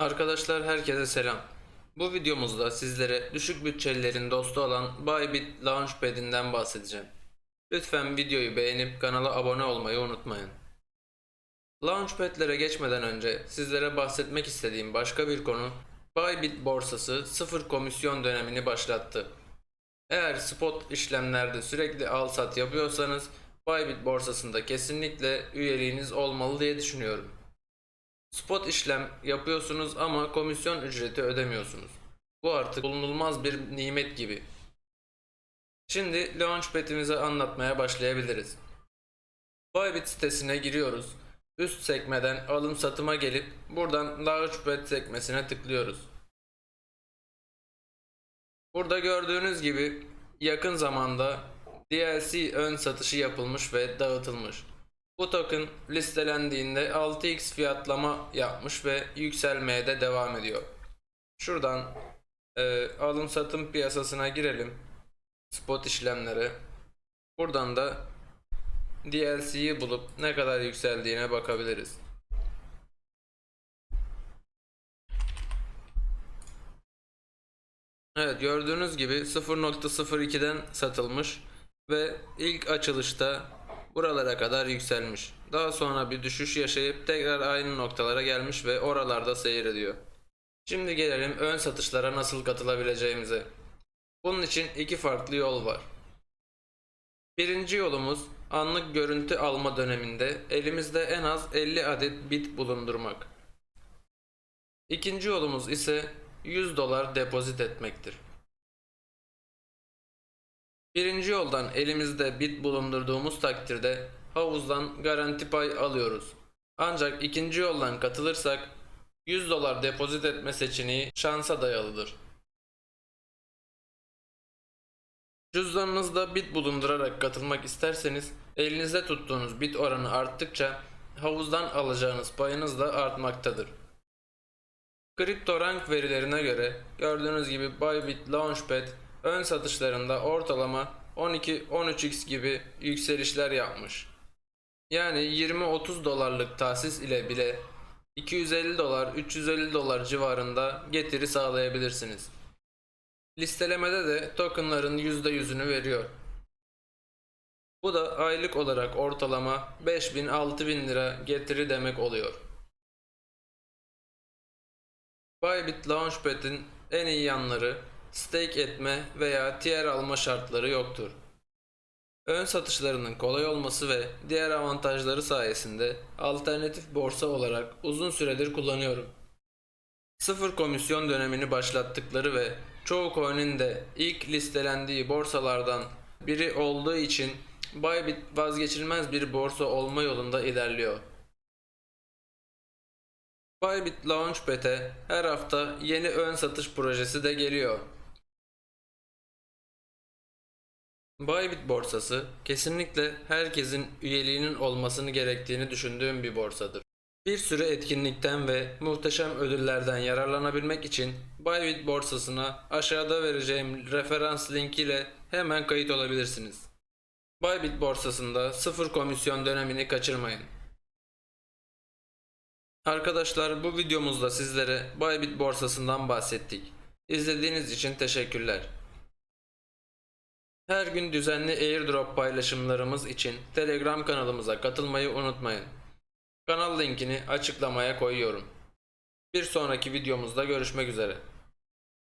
Arkadaşlar herkese selam. Bu videomuzda sizlere düşük bütçelilerin dostu olan Bybit Launchpad'inden bahsedeceğim. Lütfen videoyu beğenip kanala abone olmayı unutmayın. Launchpad'lere geçmeden önce sizlere bahsetmek istediğim başka bir konu Bybit borsası sıfır komisyon dönemini başlattı. Eğer spot işlemlerde sürekli al sat yapıyorsanız Bybit borsasında kesinlikle üyeliğiniz olmalı diye düşünüyorum. Spot işlem yapıyorsunuz ama komisyon ücreti ödemiyorsunuz. Bu artık bulunulmaz bir nimet gibi. Şimdi Launchpad'imizi anlatmaya başlayabiliriz. Bybit sitesine giriyoruz. Üst sekmeden alım satıma gelip buradan Launchpad sekmesine tıklıyoruz. Burada gördüğünüz gibi yakın zamanda DLC ön satışı yapılmış ve dağıtılmış. Bu token listelendiğinde 6x fiyatlama yapmış ve yükselmeye de devam ediyor. Şuradan e, alım satım piyasasına girelim. Spot işlemleri. Buradan da DLC'yi bulup ne kadar yükseldiğine bakabiliriz. Evet gördüğünüz gibi 0.02'den satılmış ve ilk açılışta buralara kadar yükselmiş. Daha sonra bir düşüş yaşayıp tekrar aynı noktalara gelmiş ve oralarda seyrediyor. Şimdi gelelim ön satışlara nasıl katılabileceğimize. Bunun için iki farklı yol var. Birinci yolumuz anlık görüntü alma döneminde elimizde en az 50 adet bit bulundurmak. İkinci yolumuz ise 100 dolar depozit etmektir. Birinci yoldan elimizde bit bulundurduğumuz takdirde havuzdan garanti pay alıyoruz. Ancak ikinci yoldan katılırsak 100 dolar depozit etme seçeneği şansa dayalıdır. Cüzdanınızda bit bulundurarak katılmak isterseniz elinizde tuttuğunuz bit oranı arttıkça havuzdan alacağınız payınız da artmaktadır. Kripto rank verilerine göre gördüğünüz gibi Bybit Launchpad ön satışlarında ortalama 12-13x gibi yükselişler yapmış. Yani 20-30 dolarlık tahsis ile bile 250 dolar 350 dolar civarında getiri sağlayabilirsiniz. Listelemede de tokenların %100'ünü veriyor. Bu da aylık olarak ortalama 5000-6000 lira getiri demek oluyor. Bybit Launchpad'in en iyi yanları stake etme veya tier alma şartları yoktur. Ön satışlarının kolay olması ve diğer avantajları sayesinde alternatif borsa olarak uzun süredir kullanıyorum. Sıfır komisyon dönemini başlattıkları ve çoğu coin'in de ilk listelendiği borsalardan biri olduğu için Bybit vazgeçilmez bir borsa olma yolunda ilerliyor. Bybit Launchpad'e her hafta yeni ön satış projesi de geliyor. Bybit borsası kesinlikle herkesin üyeliğinin olmasını gerektiğini düşündüğüm bir borsadır. Bir sürü etkinlikten ve muhteşem ödüllerden yararlanabilmek için Bybit borsasına aşağıda vereceğim referans link ile hemen kayıt olabilirsiniz. Bybit borsasında sıfır komisyon dönemini kaçırmayın. Arkadaşlar bu videomuzda sizlere Bybit borsasından bahsettik. İzlediğiniz için teşekkürler. Her gün düzenli airdrop paylaşımlarımız için Telegram kanalımıza katılmayı unutmayın. Kanal linkini açıklamaya koyuyorum. Bir sonraki videomuzda görüşmek üzere.